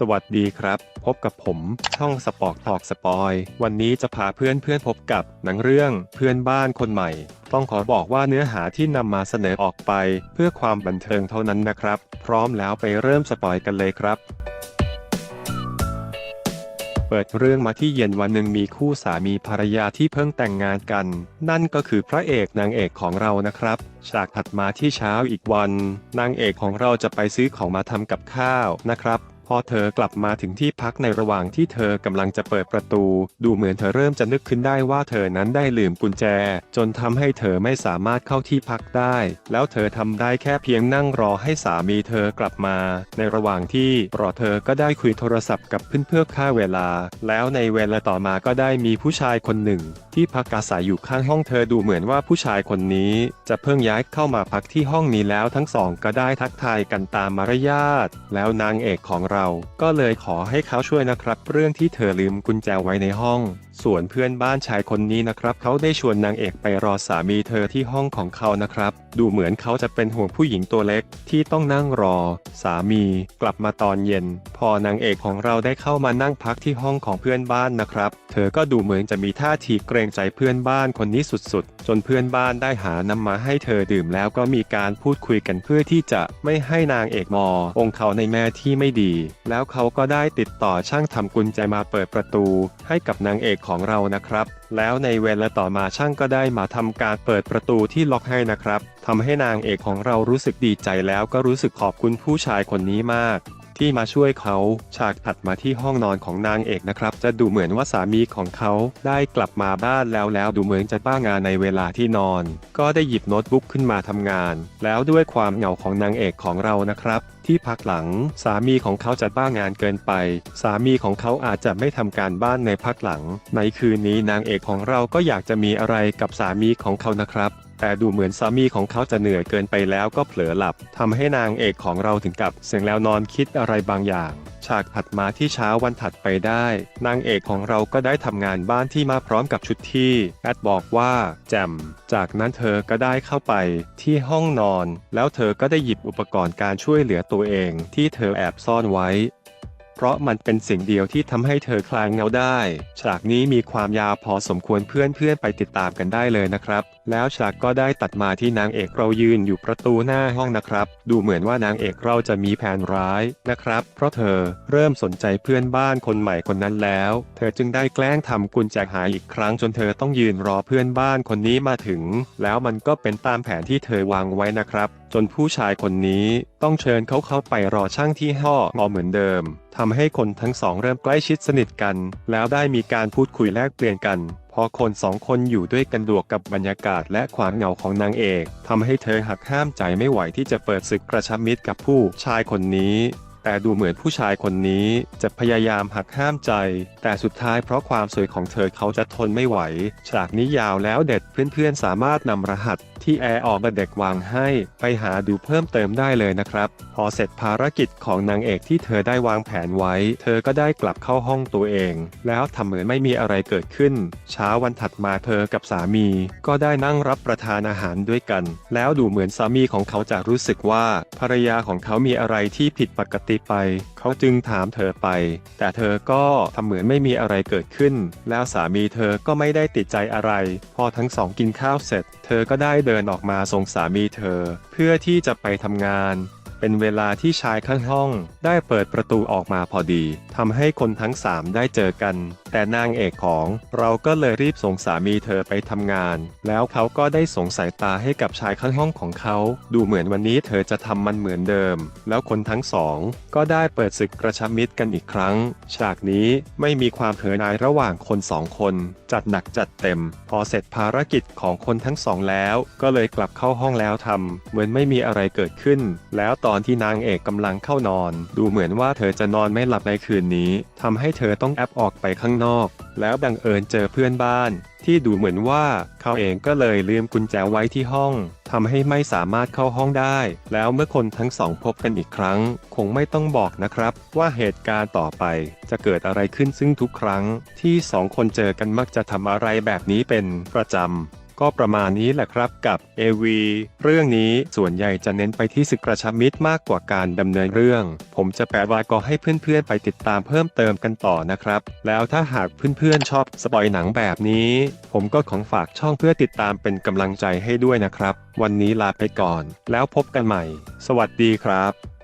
สวัสดีครับ พบกับผมช่องสปอร์ตทอกสปอย วันนี้จะพาเพื่อนเพื่อนพบกับหนังเรื่องเพื่อนบ้านคนใหม่ ต้องขอบอกว่าเนื้อหาที่นำมาเสนอออกไป เพื่อความบันเทิงเท่านั้นนะครับ พร้อมแล้วไปเริ่มสปอยกันเลยครับเปิดเรื่องมาที่เย็นวันหนึ่งมีคู่สามีภรรยาที่เพิ่งแต่งงานกัน นั่นก็คือพระเอกนางเอกของเรานะครับ ฉากถัดมาที่เช้าอีกวัน นางเอกของเราจะไปซื้อของมาทำกับข้าวนะครับ พอเธอกลับมาถึงที่พักในระหว่างที่เธอกำลังจะเปิดประตู ดูเหมือนเธอเริ่มจะนึกขึ้นได้ว่าเธอนั้นได้ลืมกุญแจ จนทำให้เธอไม่สามารถเข้าที่พักได้ แล้วเธอทำได้แค่เพียงนั่งรอให้สามีเธอกลับมา ในระหว่างที่รอเธอก็ได้คุยโทรศัพท์กับเพื่อนเพื่อค่าเวลา แล้วในเวลาต่อมาก็ได้มีผู้ชายคนหนึ่ง ที่พักอาศัยอยู่ข้างห้องเธอดูเหมือนว่าผู้ชายคนนี้ จะเพิ่งย้ายเข้ามาพักที่ห้องนี้แล้วทั้งสองก็ได้ทักทายกันตามมารยาทแล้วนางเอกของเราก็เลยขอให้เขาช่วยนะครับ เรื่องที่เธอลืมกุญแจไว้ในห้องส่วนเพื่อนบ้านชายคนนี้นะครับ เขาได้ชวนนางเอกไปรอสามีเธอที่ห้องของเขานะครับ ดูเหมือนเขาจะเป็นห่วงผู้หญิงตัวเล็กที่ต้องนั่งรอ สามีกลับมาตอนเย็น พอนางเอกของเราได้เข้ามานั่งพักที่ห้องของเพื่อนบ้านนะครับ เธอก็ดูเหมือนจะมีท่าทีเกรงใจเพื่อนบ้านคนนี้สุดๆ จนเพื่อนบ้านได้หานำมาให้เธอดื่มแล้วก็มีการพูดคุยกันเพื่อที่จะไม่ให้นางเอกมอ องเขาในแม่ที่ไม่ดี แล้วเขาก็ได้ติดต่อช่างทำกุญแจมาเปิดประตู ให้กับนางเอกของเรานะครับ แล้วในเวลาต่อมาช่างก็ได้มาทำการเปิดประตูที่ล็อกให้นะครับทำให้นางเอกของเรารู้สึกดีใจแล้วก็รู้สึกขอบคุณผู้ชายคนนี้มาก ที่มาช่วยเขาฉากถัดมาที่ห้องนอนของนางเอกนะครับ จะดูเหมือนว่าสามีของเขาได้กลับมาบ้านแล้วแล้วดูเหมือนจะบ้างานในเวลาที่นอน ก็ได้หยิบโน้ตบุ๊กขึ้นมาทำงาน แล้วด้วยความเหงาของนางเอกของเรานะครับที่พักหลังสามีของเขาจะบ้างานเกินไป สามีของเขาอาจจะไม่ทำการบ้านในพักหลัง ในคืนนี้นางเอกของเราก็อยากจะมีอะไรกับสามีของเขานะครับ แต่ดูเหมือนสามีของเขาจะเหนื่อยเกินไปแล้วก็เผลอหลับทำให้นางเอกของเราถึงกับเสียงแล้วนอนคิดอะไรบางอย่าง ฉากถัดมาที่เช้าวันถัดไปได้ นางเอกของเราก็ได้ทำงานบ้านที่มาพร้อมกับชุดที่แอดบอกว่าแจมจากนั้นเธอก็ได้เข้าไปที่ห้องนอน แล้วเธอก็ได้หยิบอุปกรณ์การช่วยเหลือตัวเอง ที่เธอแอบซ่อนไว้ เพราะมันเป็นสิ่งเดียวที่ทำให้เธอคลายเงาได้ ฉากนี้มีความยาวพอสมควรเพื่อนๆไปติดตามกันได้เลยนะครับ แล้วฉากก็ได้ตัดมาที่นางเอกเรายืนอยู่ประตูหน้าห้องนะครับ ดูเหมือนว่านางเอกเราจะมีแผนร้ายนะครับ เพราะเธอเริ่มสนใจเพื่อนบ้านคนใหม่คนนั้นแล้ว เธอจึงได้แกล้งทำกุญแจหายอีกครั้งจนเธอต้องยืนรอเพื่อนบ้านคนนี้มาถึง แล้วมันก็เป็นตามแผนที่เธอวางไว้นะครับจนผู้ชายคนนี้ต้องเชิญเขาเข้าไปรอช่างที่ห้องอเหมือนเดิมทำให้คนทั้งสองเริ่มใกล้ชิดสนิทกัน แล้วได้มีการพูดคุยแลกเปลี่ยนกันพอคนสองคนอยู่ด้วยกันดวกกับบรรยากาศและความเหงาของนางเอกทำให้เธอหักห้ามใจไม่ไหวที่จะเปิดศึกกระชับมิตรกับผู้ชายคนนี้ แต่ดูเหมือนผู้ชายคนนี้จะพยายามหักห้ามใจ แต่สุดท้ายเพราะความสวยของเธอเขาจะทนไม่ไหว ฉากนี้ยาวแล้วเด็ดเพื่อนๆสามารถนำรหัสที่แอร์ออกมาเด็กวางให้ ไปหาดูเพิ่มเติมได้เลยนะครับ พอเสร็จภารกิจของนางเอกที่เธอได้วางแผนไว้ เธอก็ได้กลับเข้าห้องตัวเอง แล้วทำเหมือนไม่มีอะไรเกิดขึ้น เช้าวันถัดมาเธอกับสามี ก็ได้นั่งรับประทานอาหารด้วยกัน แล้วดูเหมือนสามีของเขาจะรู้สึกว่าภรรยาของเขามีอะไรที่ผิดปกติไป เขาจึงถามเธอไป แต่เธอก็ทำเหมือนไม่มีอะไรเกิดขึ้น แล้วสามีเธอก็ไม่ได้ติดใจอะไร พอทั้งสองกินข้าวเสร็จ เธอก็ได้เดินออกมาส่งสามีเธอ เพื่อที่จะไปทำงาน เป็นเวลาที่ชายข้างห้องได้เปิดประตูออกมาพอดีทำให้คนทั้งสามได้เจอกัน แต่นางเอกของเราก็เลยรีบส่งสามีเธอไปทำงาน แล้วเขาก็ได้ส่งสายตาให้กับชายข้างห้องของเขา ดูเหมือนวันนี้เธอจะทำมันเหมือนเดิม แล้วคนทั้งสอง ก็ได้เปิดศึกกระชับมิตรกันอีกครั้ง ฉากนี้ไม่มีความเผยนายระหว่างคนสองคน จัดหนักจัดเต็ม พอเสร็จภารกิจของคนทั้งสองแล้ว ก็เลยกลับเข้าห้องแล้วทำเหมือนไม่มีอะไรเกิดขึ้น แล้วตอนอนที่นางเอกกำลังเข้านอน ดูเหมือนว่าเธอจะนอนไม่หลับในคืนนี้ทำให้เธอต้องแอบออกไปข้างนอก แล้วบังเอิญเจอเพื่อนบ้าน ที่ดูเหมือนว่าเขาเองก็เลยลืมกุญแจไว้ที่ห้องทำให้ไม่สามารถเข้าห้องได้ แล้วเมื่อคนทั้งสองพบกันอีกครั้ง คงไม่ต้องบอกนะครับ ว่าเหตุการณ์ต่อไป จะเกิดอะไรขึ้นซึ่งทุกครั้ง ที่สองคนเจอกันมักจะทำอะไรแบบนี้เป็นประจำ ก็ประมาณนี้แหละครับกับ AV เรื่องนี้ส่วนใหญ่จะเน้นไปที่สึกกระชับมิตรมากกว่าการดำเนินเรื่อง ผมจะแปะไว้ก็ให้เพื่อนๆไปติดตามเพิ่มเติมกันต่อนะครับ แล้วถ้าหากเพื่อนๆชอบสปอยหนังแบบนี้ ผมก็ของฝากช่องเพื่อติดตามเป็นกำลังใจให้ด้วยนะครับ วันนี้ลาไปก่อน แล้วพบกันใหม่ สวัสดีครับ